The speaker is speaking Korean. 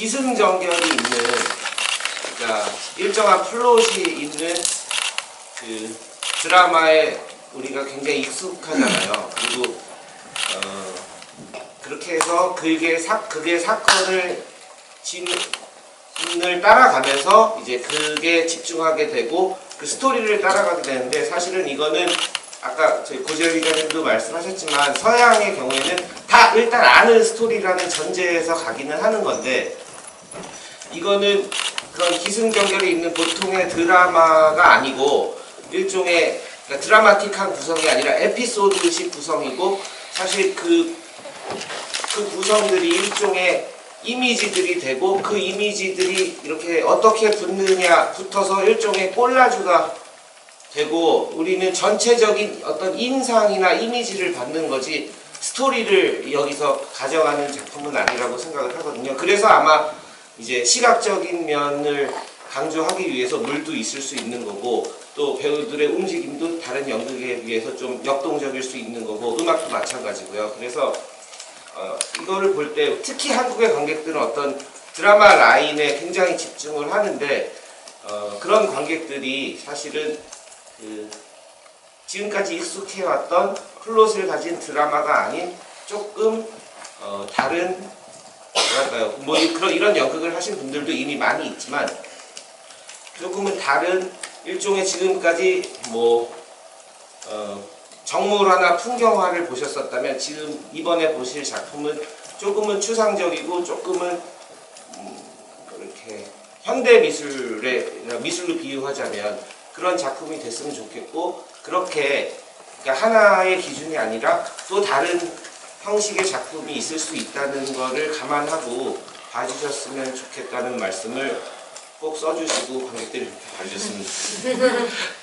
기승전결이 있는 그러니까 일정한 플롯이 있는 그 드라마에 우리가 굉장히 익숙하잖아요. 그리고 어, 그렇게 해서 그게 사 그게 사건을 진을 따라가면서 이제 그게 집중하게 되고 그 스토리를 따라가게 되는데 사실은 이거는 아까 저희 고재열 기자님도 말씀하셨지만 서양의 경우에는 다 일단 아는 스토리라는 전제에서 가기는 하는 건데 이거는 그런 기승전결이 있는 보통의 드라마가 아니고 일종의 그러니까 드라마틱한 구성이 아니라 에피소드식 구성이고 사실 그, 그 구성들이 일종의 이미지들이 되고 그 이미지들이 이렇게 어떻게 붙느냐 붙어서 일종의 콜라주가 되고 우리는 전체적인 어떤 인상이나 이미지를 받는 거지 스토리를 여기서 가져가는 작품은 아니라고 생각을 하거든요. 그래서 아마 이제 시각적인 면을 강조하기 위해서 물도 있을 수 있는 거고 또 배우들의 움직임도 다른 연극에 비해서 좀 역동적일 수 있는 거고 음악도 마찬가지고요. 그래서 어, 이거를 볼 때 특히 한국의 관객들은 어떤 드라마 라인에 굉장히 집중을 하는데 어, 그런 관객들이 사실은 그 지금까지 익숙해왔던 플롯을 가진 드라마가 아닌 조금 어, 다른 뭐랄까요? 뭐 이- 그런 이런 연극을 하신 분들도 이미 많이 있지만 조금은 다른 일종의 지금까지 뭐 어, 정물화나 풍경화를 보셨었다면 지금 이번에 보실 작품은 조금은 추상적이고 조금은 음, 이렇게 현대 미술의 미술로 비유하자면 그런 작품이 됐으면 좋겠고 그렇게 그러니까 하나의 기준이 아니라 또 다른 형식의 작품이 있을 수 있다는 거를 감안하고 봐주셨으면 좋겠다는 말씀을 꼭 써주시고 관객들이 봐주셨으면 좋겠습니다.